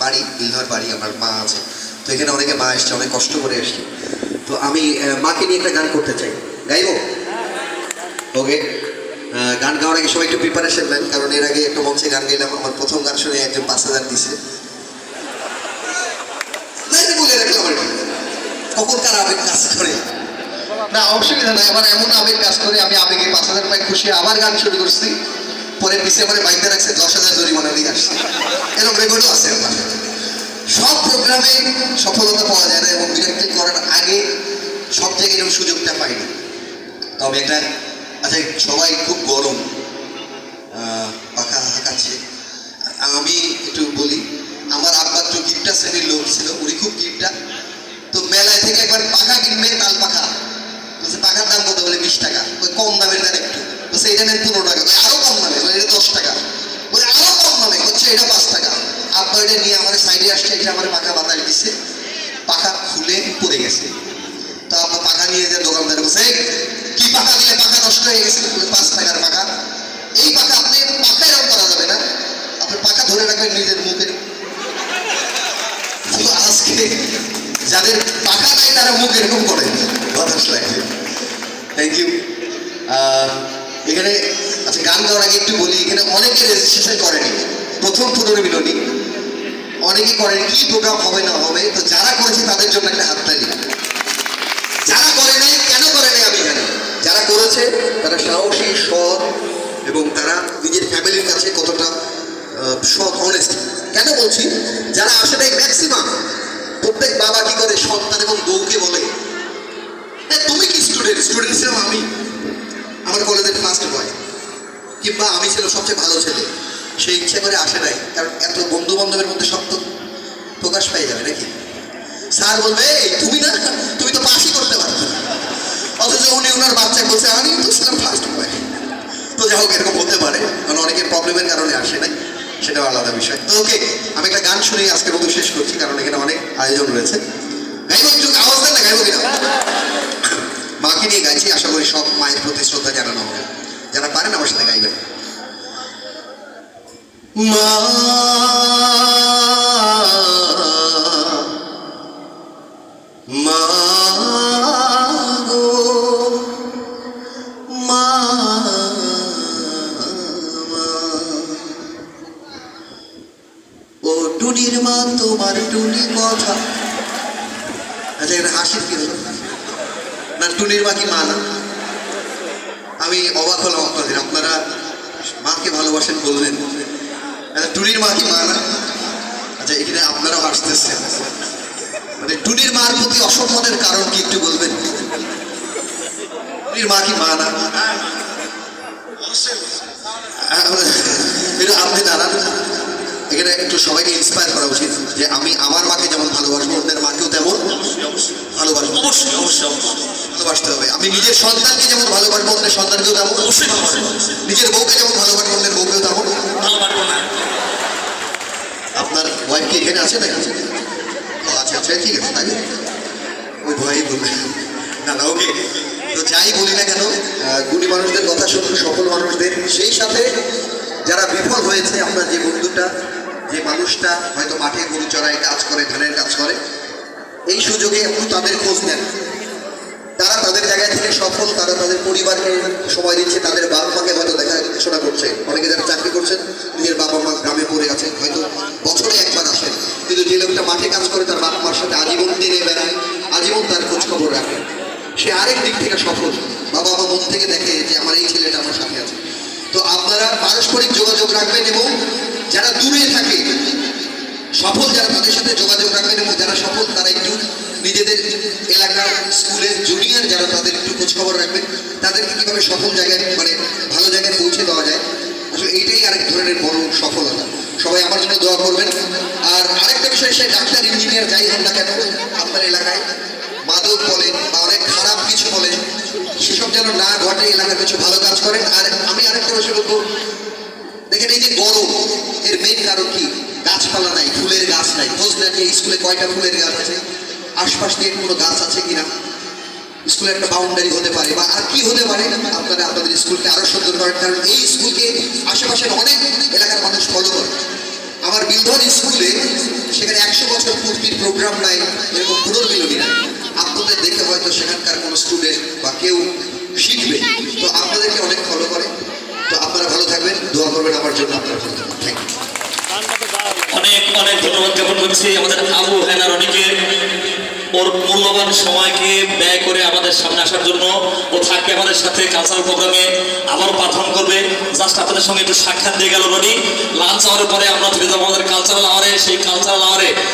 বাড়ি বিলধর বাড়ি আমার মা আছে। তো এখানে অনেকে মা এসছে অনেক কষ্ট করে এসছে। তো আমি মাকে নিয়ে একটা গান করতে চাই। গাইবো? ওকে। গান গাওয়ার আগে সবাই একটু প্রিপারেশন নেন কারণ এর আগে একটা মঞ্চে গান গাইলাম আমার প্রথম গান শুনে একজন পাঁচ হাজার দিছে। বলে রাখলাম আর কি। কখন কার আবেগ কাজ করে? না অসুবিধা নাই। আমার এমন আবেগ কাজ করে আমি আবেগে পাঁচ হাজার টাকা খুশি আবার গান শুরু করছি। পরে পিছিয়ে আমার বাইকটা রাখছে, দশ হাজার জরিমানা দিয়ে আসছে। এরকম রেকর্ডও আছে আমার। সব প্রোগ্রামে সফলতা পাওয়া যায় না এবং ডিরেক্টিং করার আগে সব জায়গায় এরকম সুযোগটা পাইনি। তবে একটা আচ্ছা সবাই খুব গরম পাখা হাঁকাচ্ছে। আমি একটু বলি, আমার আব্বা একটু গিফটা শ্রেণির লোক ছিল, উনি খুব গিফটা তো মেলায় থেকে একবার পাখা কিনবে, তাল পাখা। বলছে, পাখার দাম কত? বলে, বিশ টাকা। ওই কম দামের দেন একটু। বলছে, এটা নেন পনেরো টাকা। আরও কম দামে বলে এটা দশ টাকা বলে আরও কম দামে হচ্ছে এটা পাঁচ টাকা এটা নিয়ে আমার সাইডে আসছে এটা আমার পাখা বাতায় দিছে। পাখা খুলে পড়ে গেছে। তো আব্বা পাখা নিয়ে যে দোকানদার "এই, কি পাখা দিলে পাখা নষ্ট হয়ে গেছে? পাঁচ টাকার পাখা। এই পাখা আপনি পাখা এরকম করা যাবে না। আপনি পাখা ধরে রাখবেন নিজের মুখের। তো আজকে যাদের পাখা নাই তারা মুখ এরকম করে। বাতাস লাগে। থ্যাংক ইউ এখানে আচ্ছা গান গাওয়ার আগে একটু বলি এখানে অনেকে রেজিস্ট্রেশন করেনি। প্রথম পুনর্মিলনী। অনেকে করেন কি প্রোগ্রাম হবে না হবে তো যারা করেছে তাদের জন্য একটা হাততালি। যারা করে নাই কেন করে নাই আমি জানি যারা করেছে তারা সাহসী সৎ এবং তারা নিজের ফ্যামিলির কাছে কতটা সৎ অনেস্ট কেন বলছি? যারা আসে নাই ম্যাক্সিমাম প্রত্যেক বাবা কি করে সন্তান এবং বউকে বলে? "হ্যাঁ, তুমি কি স্টুডেন্ট স্টুডেন্ট ছিলাম আমি। আমার কলেজের ফার্স্ট বয় কিংবা আমি ছিলাম সবচেয়ে ভালো ছেলে। সে ইচ্ছে করে আসে নাই, কারণ এত বন্ধু বান্ধবের মধ্যে সব তো প্রকাশ পেয়ে যাবে নাকি? স্যার বলবে তুমি না, তুমি তো পাসই করতে পারতো অথচ উনি ওনার বাচ্চা বলছে, আমি তো ছিলাম ফার্স্ট বয় তো যাই হোক, এরকম হতে পারে, কারণ অনেকের প্রবলেমের কারণে আসে নাই, সেটাও আলাদা বিষয়। তো ওকে, আমি একটা গান শুনে আজকের মতো শেষ করছি, কারণ এখানে অনেক আয়োজন রয়েছে। গাইবো একটু, আওয়াজ দেন না, গাইবো কিনা? মাকে নিয়ে গাইছি, আশা করি সব মায়ের প্রতি শ্রদ্ধা জানানো হবে। যারা পারেন আমার সাথে গাইবেন। মা টুনির মা, তোমার টুনি কথা। আচ্ছা এটা হাসির কি না, টুনির মা কি মা আমি অবাক হলাম আপনাদের আপনারা মাকে ভালোবাসেন, বললেন। আচ্ছা টুনির মা কি মা না? আচ্ছা এখানে আপনারাও হাসতেছেন। মানে টুনির মার প্রতি অসম্মানের কারণ কি একটু বলবেন? টুনির মা কি মা না? আপনি দাঁড়ান। এখানে একটু সবাইকে ইন্সপায়ার করা উচিত যে আমি আমার মাকে যেমন ভালোবাসবো ওদের মাকেও তেমন ভালোবাসবো। অবশ্যই অবশ্যই ভালোবাসতে হবে। আমি নিজের সন্তানকে যেমন ভালোবাসবো অন্যের সন্তানকেও তেমন। অবশ্যই নিজের বউকে যেমন ভালোবাসবো অন্যের বউকেও তেমন ভালো পারব না আপনার ওয়াইফ কি এখানে আছে না আচ্ছা আচ্ছা ঠিক আছে, তাই ওই ভয়ই বলবে। না না, ওকে। তো যাই বলি না কেন গুণী মানুষদের কথা শুনুন, সফল মানুষদের। সেই সাথে যারা বিফল হয়েছে আপনার যে বন্ধুটা, যে মানুষটা, হয়তো মাঠে গরু চড়ায় কাজ করে, ধানের কাজ করে, এই সুযোগে একটু তাদের খোঁজ নেন। তারা তাদের জায়গা থেকে সফল, তারা তাদের পরিবারকে সময় দিচ্ছে, তাদের বাবা মাকে হয়তো দেখাশোনা করছে। অনেকে যারা চাকরি করছেন, নিজের বাবা মা গ্রামে পড়ে আছেন হয়তো বছরে একবার আসেন কিন্তু যে লোকটা মাঠে কাজ করে তার বাবা মার সাথে আজীবন দিনে বেড়ায় আজীবন তার খোঁজ খবর রাখে সে আরেক দিক থেকে সফল। বাবা মা মন থেকে দেখে যে আমার এই ছেলেটা আমার সাথে আছে। তো আপনারা পারস্পরিক যোগাযোগ রাখবেন এবং যারা দূরে থাকে, সফল যারা তাদের সাথে যোগাযোগ রাখবেন এবং যারা সফল, তারা একটু নিজেদের এলাকার স্কুলের জুনিয়র যারা তাদের একটু খোঁজ খবর রাখবেন। তাদেরকে কীভাবে সফল জায়গায় মানে ভালো জায়গায় পৌঁছে দেওয়া যায়, আসলে এইটাই আরেক ধরনের বড় সফলতা। সবাই আমার জন্য দোয়া করবেন। আর আরেকটা বিষয়, সে ডাক্তার ইঞ্জিনিয়ার যাই হন না কেন, আপনার এলাকায় মাদক বলেন বা অনেক খারাপ কিছু বলেন সেসব যেন না ঘটে, এলাকার কিছু ভালো কাজ করেন। আর আমি আরেকটা বিষয় বলব। দেখেন এই যে গরম, এর মেইন কারণ কি? গাছপালা নাই, ফুলের গাছ নাই। খোঁজ নেন যে স্কুলে কয়টা ফুলের গাছ আছে? আশপাশ দিয়ে কোনো গাছ আছে কিনা? স্কুলে একটা বাউন্ডারি হতে পারে বা আর কি হতে পারে? আপনারা আপনাদের স্কুলকে আরও সুন্দর করেন। কারণ এই স্কুলকে আশেপাশের অনেক এলাকার মানুষ ফলো করে। আমার বিলধন স্কুলে মূর্তির প্রোগ্রাম নাই, এরকম পুনর্মিলনী নাই। হয়তো সেখানকার কোনো স্টুডেন্ট বা কেউ শিখবে, তো আপনাদেরকে অনেক ফলো করে। তো আপনারা ভালো থাকবেন, দোয়া করবেন আমার জন্য আপনারা ভালো থাকবেন থ্যাংক ইউ অনেক অনেক ধন্যবাদ জ্ঞাপন করছি আমাদের আবু হেনা রনিকে ওর মূল্যবান সময়কে ব্যয় করে আমাদের সামনে আসার জন্য ও থাকবে আমাদের সাথে কালচারাল প্রোগ্রামে। আবার পারফর্ম করবে। জাস্ট আপনাদের সঙ্গে একটু সাক্ষাৎ দিয়ে গেল রনি। লাঞ্চ আওয়ারের পরে আমরা চলে যাব আমাদের কালচারাল আওয়ারে সেই কালচারাল আওয়ারে